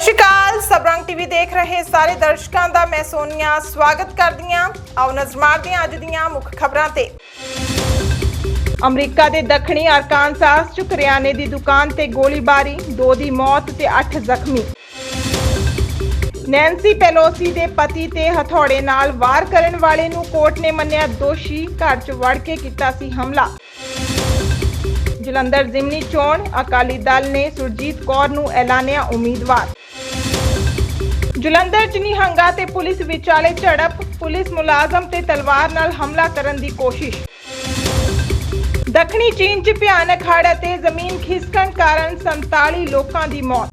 ਸਤਿ ਸ਼੍ਰੀ ਅਕਾਲ ਸਬਰੰਗ ਟੀਵੀ ਦੇਖ ਰਹੇ ਸਾਰੇ ਦਰਸ਼ਕਾਂ ਦਾ ਮੈਂ ਸੋਨੀਆ। ਸਵਾਗਤ ਕਰਦੀ ਹਾਂ। ਆਓ ਨਜ਼ਰ ਮਾਰਦੇ ਹਾਂ ਅੱਜ ਦੀਆਂ ਮੁੱਖ ਖਬਰਾਂ ਤੇ। ਅਮਰੀਕਾ ਦੇ ਦੱਖਣੀ ਅਰਕਾਨਸਾਸ ਚ ਕਰਿਆਨੇ ਦੀ ਦੁਕਾਨ ਤੇ ਗੋਲੀਬਾਰੀ, ਦੋ ਦੀ ਮੌਤ ਤੇ 8 ਜ਼ਖਮੀ। ਨੈਂਸੀ ਪੈਲੋਸੀ ਦੇ ਪਤੀ ਤੇ ਹਥੌੜੇ ਨਾਲ ਵਾਰ ਕਰਨ ਵਾਲੇ ਨੂੰ ਕੋਰਟ ਨੇ ਮੰਨਿਆ ਦੋਸ਼ੀ। ਘਰ 'ਚ ਵੜ ਕੇ ਕੀਤਾ ਸੀ ਹਮਲਾ। ਜਲੰਧਰ ਜ਼ਿਮਨੀ ਚੋਣ, ਅਕਾਲੀ ਦਲ ਨੇ ਸੁਰਜੀਤ ਕੌਰ ਨੂੰ ਐਲਾਨਿਆ ਉਮੀਦਵਾਰ। ਜਲੰਧਰ ਚ ਨਿਹੰਗਾ ਤੇ ਪੁਲਿਸ ਵਿਚਾਲੇ ਝੜਪ, ਪੁਲਿਸ ਮੁਲਾਜ਼ਮ ਤੇ ਤਲਵਾਰ ਨਾਲ ਹਮਲਾ ਕਰਨ ਦੀ ਕੋਸ਼ਿਸ਼। ਦੱਖਣੀ ਚੀਨ ਚ ਭਿਆਨਕ ਹੜ੍ਹ ਅਤੇ ਜ਼ਮੀਨ ਖਿਸਕਣ ਕਾਰਨ 47 ਲੋਕਾਂ ਦੀ ਮੌਤ।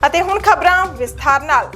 ਅਤੇ ਹੁਣ ਖਬਰਾਂ ਵਿਸਥਾਰ ਨਾਲ।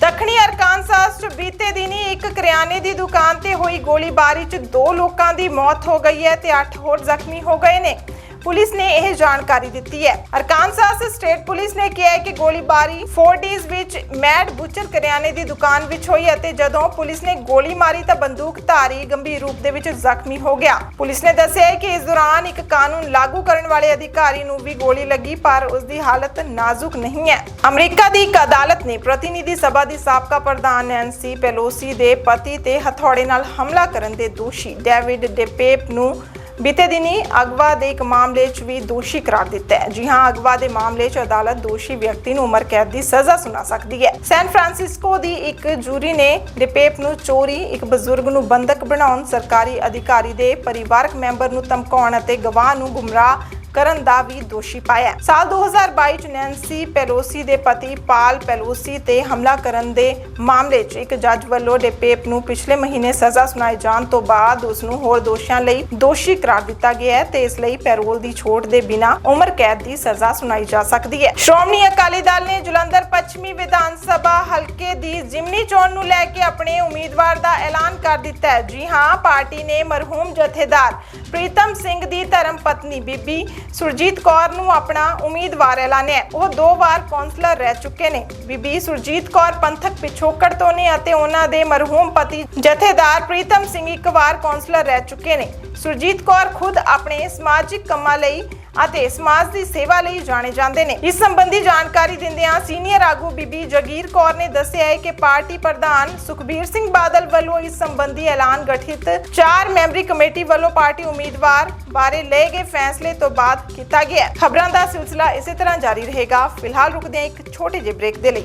ਦੱਖਣੀ ਅਰਕਾਨਸਾਸ ਚ ਬੀਤੇ ਦਿਨੀ ਇੱਕ ਕਰਿਆਨੇ ਦੀ ਦੁਕਾਨ ਤੇ ਹੋਈ ਗੋਲੀਬਾਰੀ ਚ ਦੋ ਲੋਕਾਂ ਦੀ ਮੌਤ ਹੋ ਗਈ ਹੈ ਤੇ 8 ਹੋਰ ਜ਼ਖਮੀ ਹੋ ਗਏ ਨੇ। ਪੁਲਿਸ ਨੇ ਇਹ ਜਾਣਕਾਰੀ ਦਿੱਤੀ ਹੈ। ਅਰਕਾਨਸਾਸ ਸਟੇਟ ਪੁਲਿਸ ਨੇ ਕਿਹਾ ਹੈ ਕਿ ਗੋਲੀਬਾਰੀ ਫੋਰਟੀਜ਼ ਵਿੱਚ ਮੈਡ ਬੁਚਰ ਕਰਿਆਨੇ ਦੀ ਦੁਕਾਨ ਵਿੱਚ ਹੋਈ ਅਤੇ ਜਦੋਂ ਪੁਲਿਸ ਨੇ ਗੋਲੀ ਮਾਰੀ ਤਾਂ ਬੰਦੂਕਧਾਰੀ ਗੰਭੀਰ ਰੂਪ ਦੇ ਵਿੱਚ ਜ਼ਖਮੀ ਹੋ ਗਿਆ। ਪੁਲਿਸ ਨੇ ਦੱਸਿਆ ਕਿ ਇਸ ਦੌਰਾਨ ਇੱਕ ਕਾਨੂੰਨ ਲਾਗੂ ਕਰਨ ਵਾਲੇ ਅਧਿਕਾਰੀ ਨੂੰ ਵੀ ਗੋਲੀ ਲੱਗੀ, ਪਰ ਉਸ ਦੀ ਹਾਲਤ ਨਾਜ਼ੁਕ ਨਹੀਂ ਹੈ। ਅਮਰੀਕਾ ਦੀ ਇੱਕ ਅਦਾਲਤ ਨੇ ਪ੍ਰਤੀਨਿਧੀ ਸਭਾ ਦੀ ਸਾਬਕਾ ਪ੍ਰਧਾਨ ਨੈਂਸੀ ਪੈਲੋਸੀ ਦੇ ਪਤੀ ਤੇ ਹਥੌੜੇ ਨਾਲ ਹਮਲਾ ਕਰਨ ਦੇ ਦੋਸ਼ੀ ਡੇਵਿਡ ਡੇਪੇਪ ਨੂੰ ਬੀਤੇ ਦਿਨੀ ਅਗਵਾ ਦੇ ਇੱਕ ਮਾਮਲੇ 'ਚ ਵੀ ਦੋਸ਼ੀ ਕਰਾਰ ਦਿੱਤਾ ਹੈ। ਜੀ ਹਾਂ, ਅਗਵਾ ਦੇ ਮਾਮਲੇ 'ਚ ਅਦਾਲਤ ਦੋਸ਼ੀ ਵਿਅਕਤੀ ਨੂੰ ਉਮਰ ਕੈਦ ਦੀ ਸਜ਼ਾ ਸੁਣਾ ਸਕਦੀ ਹੈ। ਸੈਨ ਫਰਾਂਸਿਸਕੋ ਦੀ ਇੱਕ ਜੂਰੀ ਨੇ ਡਿਪੇਪ ਨੂੰ ਚੋਰੀ, ਇੱਕ ਬਜ਼ੁਰਗ ਨੂੰ ਬੰਦਕ ਬਣਾਉਣ, ਸਰਕਾਰੀ ਅਧਿਕਾਰੀ ਦੇ ਪਰਿਵਾਰਕ ਮੈਂਬਰ ਨੂੰ ਧਮਕਾਉਣ ਅਤੇ ਗਵਾਹ ਨੂੰ ਗੁੰਮਰਾਹ ਕਰਨ ਦਾ ਵੀ ਦੋਸ਼ੀ ਪਾਇਆ ਸਾਲ 2022 ਚ ਨੈਂਸੀ ਪੈਲੋਸੀ ਦੇ ਪਤੀ ਪਾਲ ਪੈਲੋਸੀ ਤੇ ਹਮਲਾ ਕਰਨ ਦੇ ਮਾਮਲੇ 'ਚ ਇੱਕ ਜੱਜ ਵੱਲੋਂ ਡੇਪੇਪ ਨੂੰ ਪਿਛਲੇ ਮਹੀਨੇ ਸਜ਼ਾ ਸੁਣਾਏ ਜਾਣ ਤੋਂ ਬਾਅਦ ਉਸ ਨੂੰ ਹੋਰ ਦੋਸ਼ਾਂ ਲਈ ਦੋਸ਼ੀ ਕਰਾਰ ਦਿੱਤਾ ਗਿਆ ਹੈ ਤੇ ਇਸ ਲਈ ਪੈਰੋਲ ਦੀ ਛੋਟ ਦੇ ਬਿਨਾਂ ਉਮਰ ਕੈਦ ਦੀ ਸਜ਼ਾ ਸੁਣਾਈ ਜਾ ਸਕਦੀ ਹੈ। ਸ਼੍ਰੋਮਣੀ ਅਕਾਲੀ ਦਲ ਨੇ ਜਲੰਧਰ ਪੱਛਮੀ ਵਿਧਾਨ ਸਭਾ ਹਲਕੇ ਦੀ ਜ਼ਿਮਨੀ ਚੋਣ ਨੂੰ ਲੈ ਕੇ ਆਪਣੇ ਉਮੀਦਵਾਰ ਦਾ ਐਲਾਨ ਕਰ ਦਿੱਤਾ ਹੈ। ਜੀ ਹਾਂ, ਪਾਰਟੀ ਨੇ ਮਰਹੂਮ ਜਥੇਦਾਰ ਪ੍ਰੀਤਮ ਸਿੰਘ ਦੀ ਧਰਮ ਪਤਨੀ ਬੀਬੀ ਸੁਰਜੀਤ ਕੌਰ ਨੂੰ ਆਪਣਾ ਉਮੀਦਵਾਰ ਐਲਾਨਿਆ ਉਹ ਦੋ ਵਾਰ ਕੌਂਸਲਰ ਰਹਿ ਚੁੱਕੇ ਨੇ। ਬੀਬੀ ਸੁਰਜੀਤ ਕੌਰ ਪੰਥਕ ਪਿਛੋਕੜ ਤੋਂ ਨੇ ਅਤੇ ਉਹਨਾਂ ਦੇ ਮਰਹੂਮ ਪਤੀ ਜਥੇਦਾਰ ਪ੍ਰੀਤਮ ਸਿੰਘ ਇੱਕ ਵਾਰ ਕੌਂਸਲਰ ਰਹਿ ਚੁੱਕੇ ਨੇ। ਸੁਰਜੀਤ ਕੌਰ ਖੁਦ ਆਪਣੇ ਸਮਾਜਿਕ ਕੰਮਾਂ ਲਈ ਅਤੇ ਸਮਾਜ ਦੀ ਸੇਵਾ ਲਈ ਜਾਣੇ ਜਾਂਦੇ ਨੇ। ਇਸ ਸੰਬੰਧੀ ਜਾਣਕਾਰੀ ਦਿੰਦਿਆਂ ਸੀਨੀਅਰ ਆਗੂ ਬੀਬੀ ਜਗੀਰ ਕੌਰ ਨੇ ਦੱਸਿਆ ਹੈ ਕਿ ਪਾਰਟੀ ਪ੍ਰਧਾਨ ਸੁਖਬੀਰ ਸਿੰਘ ਬਾਦਲ ਵੱਲੋਂ ਇਸ ਸੰਬੰਧੀ ਐਲਾਨ ਗਠਿਤ ਚਾਰ ਮੈਂਬਰੀ ਕਮੇਟੀ ਵੱਲੋਂ ਪਾਰਟੀ ਉਮੀਦਵਾਰ ਬਾਰੇ ਲਏ ਗਏ ਫੈਸਲੇ ਤੋਂ ਬਾਅਦ ਕੀਤਾ ਗਿਆ ਖਬਰਾਂ ਦਾ ਸਿਲਸਿਲਾ ਇਸੇ ਤਰ੍ਹਾਂ ਜਾਰੀ ਰਹੇਗਾ। ਫਿਲਹਾਲ ਰੁਕਦੇ ਹਾਂ ਇੱਕ ਛੋਟੇ ਜਿਹੇ ਬ੍ਰੇਕ ਦੇ ਲਈ।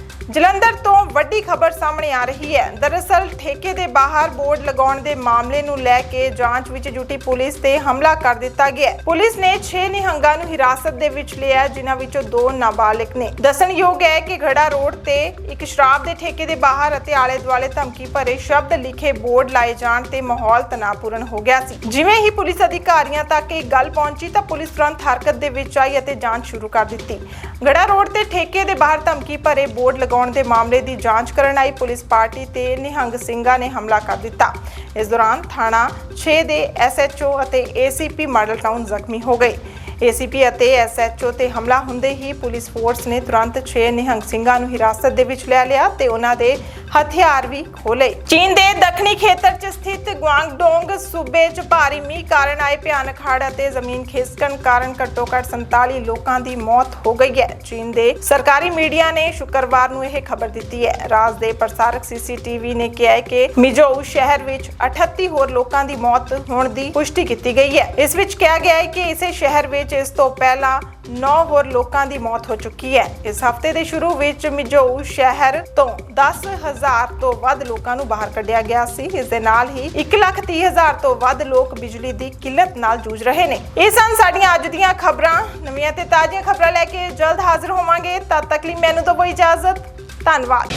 ਜਲੰਧਰ ਤੋਂ ਵੱਡੀ ਖਬਰ ਸਾਹਮਣੇ ਆ ਰਹੀ ਹੈ। ਦਰਅਸਲ ਠੇਕੇ ਦੇ ਬਾਹਰ ਬੋਰਡ ਲਗਾਉਣ ਦੇ ਮਾਮਲੇ ਨੂੰ ਲੈ ਕੇ ਜਾਂਚ ਵਿੱਚ ਜੁਟੀ ਪੁਲਿਸ ਤੇ ਹਮਲਾ ਕਰ ਦਿੱਤਾ ਗਿਆ ਪੁਲਿਸ ਨੇ 6 ਨਿਹੰਗਾਂ ਨੂੰ ਹਿਰਾਸਤ ਦੇ ਵਿੱਚ ਲਿਆ, ਜਿਨ੍ਹਾਂ ਵਿੱਚੋਂ ਦੋ ਨਾਬਾਲਿਗ ਨੇ। ਦੱਸਣਯੋਗ ਹੈ ਕਿ ਘੜਾ ਰੋਡ ਤੇ ਇੱਕ ਸ਼ਰਾਬ ਦੇ ਠੇਕੇ ਦੇ ਬਾਹਰ ਅਤੇ ਆਲੇ ਦੁਆਲੇ ਧਮਕੀ ਭਰੇ ਸ਼ਬਦ ਲਿਖੇ ਬੋਰਡ ਲਾਏ ਜਾਣ ਤੇ ਮਾਹੌਲ ਤਣਾਅਪੂਰਨ ਹੋ ਗਿਆ ਸੀ। ਜਿਵੇਂ ਹੀ ਪੁਲਿਸ ਅਧਿਕਾਰੀਆਂ ਤੱਕ ਇਹ ਗੱਲ ਪਹੁੰਚੀ ਤਾਂ ਪੁਲਿਸ ਤੁਰੰਤ ਹਰਕਤ ਦੇ ਵਿੱਚ ਆਈ ਅਤੇ ਜਾਂਚ ਸ਼ੁਰੂ ਕਰ ਦਿੱਤੀ। ਗੜਾ ਰੋਡ ਤੇ ਠੇਕੇ ਦੇ ਬਾਹਰ ਧਮਕੀ ਭਰੇ ਬੋਰਡ ਲਗਾਉਣ ਦੇ ਮਾਮਲੇ ਦੀ ਜਾਂਚ ਕਰਨ ਆਈ ਪੁਲਿਸ ਪਾਰਟੀ ਤੇ ਨਿਹੰਗ ਸਿੰਘਾਂ ਨੇ ਹਮਲਾ ਕਰ ਦਿੱਤਾ। ਇਸ ਦੌਰਾਨ ਥਾਣਾ 6 ਦੇ ਐਸਐਚਓ ਅਤੇ ਏਸੀਪੀ ਮਾਡਲ ਟਾਊਨ ਜ਼ਖਮੀ ਹੋ ਗਏ। ਏਸੀਪੀ ਅਤੇ ਐਸਐਚਓ ਤੇ ਹਮਲਾ ਹੁੰਦੇ ਹੀ ਪੁਲਿਸ ਫੋਰਸ ਨੇ ਤੁਰੰਤ 6 ਨਿਹੰਗ ਸਿੰਘਾਂ ਨੂੰ ਹਿਰਾਸਤ ਦੇ ਵਿੱਚ ਲੈ ਲਿਆ ਤੇ ਉਹਨਾਂ ਦੇ ਹਥਿਆਰ ਵੀ ਖੋਲੇ ਚੀਨ ਦੇ ਦੱਖਣੀ ਖੇਤਰ 'ਚ ਸਥਿਤ ਗੁਆਂਗਡੋਂਗ ਸੂਬੇ 'ਚ ਭਾਰੀ ਮੀਂਹ ਕਾਰਨ ਆਏ ਭਿਆਨਕ ਹੜ੍ਹ ਅਤੇ ਜ਼ਮੀਨ ਖਿਸਕਣ ਕਾਰਨ ਘੱਟੋ-ਘੱਟ 47 ਲੋਕਾਂ ਦੀ ਮੌਤ ਹੋ ਗਈ ਹੈ। ਚੀਨ ਦੇ ਸਰਕਾਰੀ ਮੀਡੀਆ ਨੇ ਸ਼ੁੱਕਰਵਾਰ ਨੂੰ ਇਹ ਖਬਰ ਦਿੱਤੀ ਹੈ। ਰਾਜ ਦੇ ਪ੍ਰਸਾਰਕ ਸੀਸੀਟੀਵੀ ਨੇ ਕਿਹਾ ਹੈ ਕਿ ਮਿਜੋਊ ਸ਼ਹਿਰ ਵਿੱਚ 38 ਹੋਰ ਲੋਕਾਂ ਦੀ ਮੌਤ ਹੋਣ ਦੀ ਪੁਸ਼ਟੀ ਕੀਤੀ ਗਈ ਹੈ। ਇਸ ਵਿੱਚ ਕਿਹਾ ਗਿਆ ਹੈ ਕਿ ਇਸੇ ਸ਼ਹਿਰ ਵਿੱਚ ਇਸ ਤੋਂ ਪਹਿਲਾਂ 9 ਹੋਰ ਲੋਕਾਂ ਦੀ ਮੌਤ ਹੋ ਚੁੱਕੀ ਹੈ। ਇਸ ਹਫ਼ਤੇ ਦੇ ਸ਼ੁਰੂ ਵਿੱਚ ਮਿਜੋਊ ਸ਼ਹਿਰ ਤੋਂ 10000 ਤੋਂ ਵੱਧ ਲੋਕਾਂ ਨੂੰ ਬਾਹਰ ਕੱਢਿਆ ਗਿਆ ਸੀ। ਇਸ ਦੇ ਨਾਲ ਹੀ 130000 ਤੋਂ ਵੱਧ ਲੋਕ ਬਿਜਲੀ ਦੀ ਕਿੱਲਤ ਨਾਲ ਜੂਝ ਰਹੇ ਨੇ। ਇਹ ਸਨ ਸਾਡੀਆਂ ਅੱਜ ਦੀਆਂ ਖਬਰਾਂ। ਨਵੀਆਂ ਤੇ ਤਾਜ਼ੀਆਂ ਖਬਰਾਂ ਲੈ ਕੇ ਜਲਦ ਹਾਜ਼ਰ ਹੋਵਾਂਗੇ। ਤਦ ਤੱਕ ਲਈ ਮੈਨੂੰ ਦਿਓ ਇਜਾਜ਼ਤ। ਧੰਨਵਾਦ।